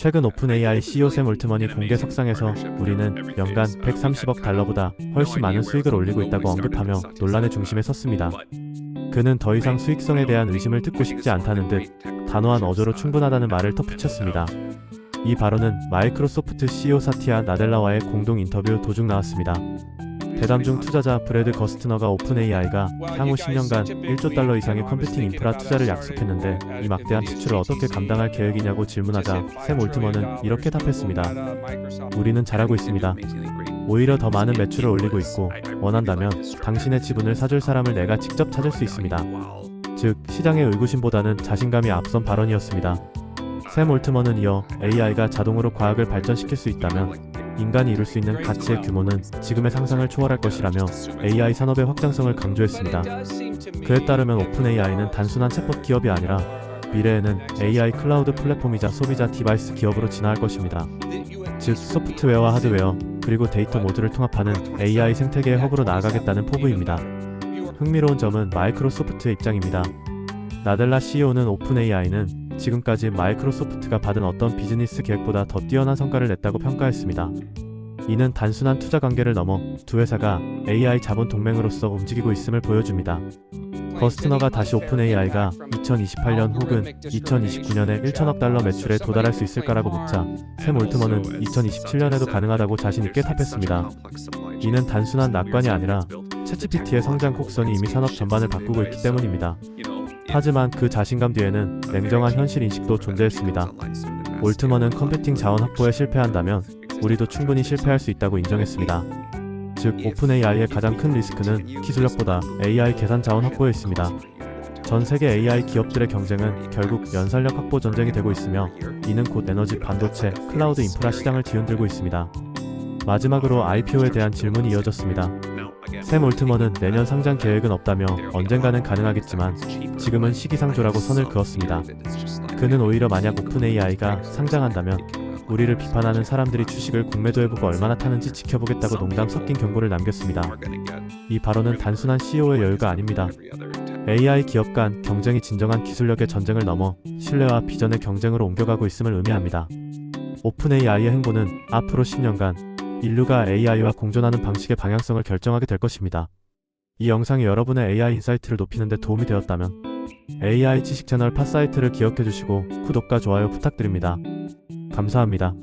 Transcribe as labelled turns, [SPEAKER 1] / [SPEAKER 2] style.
[SPEAKER 1] 최근 오픈AI CEO 샘 올트먼이 공개 석상에서 우리는 연간 130억 달러보다 훨씬 많은 수익을 올리고 있다고 언급하며 논란의 중심에 섰습니다. 그는 더 이상 수익성에 대한 의심을 듣고 싶지 않다는 듯 단호한 어조로 충분하다는 말을 덧붙였습니다. 이 발언은 마이크로소프트 CEO 사티아 나델라와의 공동 인터뷰 도중 나왔습니다. 대담 중 투자자 브래드 거스트너가 오픈AI가 향후 10년간 1조 달러 이상의 컴퓨팅 인프라 투자를 약속했는데 이 막대한 지출을 어떻게 감당할 계획이냐고 질문하자 샘 올트먼은 이렇게 답했습니다. 우리는 잘하고 있습니다. 오히려 더 많은 매출을 올리고 있고 원한다면 당신의 지분을 사줄 사람을 내가 직접 찾을 수 있습니다. 즉 시장의 의구심보다는 자신감이 앞선 발언이었습니다. 샘 올트먼은 이어 AI가 자동으로 과학을 발전시킬 수 있다면 인간이 이룰 수 있는 가치의 규모는 지금의 상상을 초월할 것이라며 AI 산업의 확장성을 강조했습니다. 그에 따르면 오픈AI는 단순한 챗봇 기업이 아니라 미래에는 AI 클라우드 플랫폼이자 소비자 디바이스 기업으로 진화할 것입니다. 즉 소프트웨어와 하드웨어 그리고 데이터 모두를 통합하는 AI 생태계의 허브로 나아가겠다는 포부입니다. 흥미로운 점은 마이크로소프트의 입장입니다. 나델라 CEO는 오픈AI는 지금까지 마이크로소프트가 받은 어떤 비즈니스 계획보다 더 뛰어난 성과를 냈다고 평가했습니다. 이는 단순한 투자 관계를 넘어 두 회사가 AI 자본 동맹으로서 움직이고 있음을 보여줍니다. 거스트너가 다시 오픈AI가 2028년 혹은 2029년에 1천억 달러 매출에 도달할 수 있을 까라고 묻자 샘 올트먼은 2027년에도 가능하다고 자신있게 답했습니다. 이는 단순한 낙관이 아니라 챗GPT의 성장 곡선이 이미 산업 전반을 바꾸고 있기 때문입니다. 하지만 그 자신감 뒤에는 냉정한 현실 인식도 존재했습니다. 올트먼은 컴퓨팅 자원 확보에 실패한다면 우리도 충분히 실패할 수 있다고 인정했습니다. 즉 오픈AI의 가장 큰 리스크는 기술력보다 AI 계산 자원 확보에 있습니다. 전 세계 AI 기업들의 경쟁은 결국 연산력 확보 전쟁이 되고 있으며 이는 곧 에너지 반도체, 클라우드 인프라 시장을 뒤흔들고 있습니다. 마지막으로 IPO에 대한 질문이 이어졌습니다. 샘 올트먼은 내년 상장 계획은 없다며 언젠가는 가능하겠지만 지금은 시기상조라고 선을 그었습니다. 그는 오히려 만약 오픈AI가 상장한다면 우리를 비판하는 사람들이 주식을 공매도 해보고 얼마나 타는지 지켜보겠다고 농담 섞인 경고를 남겼습니다. 이 발언은 단순한 CEO의 여유가 아닙니다. AI 기업 간 경쟁이 진정한 기술력의 전쟁을 넘어 신뢰와 비전의 경쟁으로 옮겨가고 있음을 의미합니다. 오픈AI의 행보는 앞으로 10년간 인류가 AI와 공존하는 방식의 방향성을 결정하게 될 것입니다. 이 영상이 여러분의 AI 인사이트를 높이는 데 도움이 되었다면 AI 지식 채널 팟사이트를 기억해 주시고 구독과 좋아요 부탁드립니다. 감사합니다.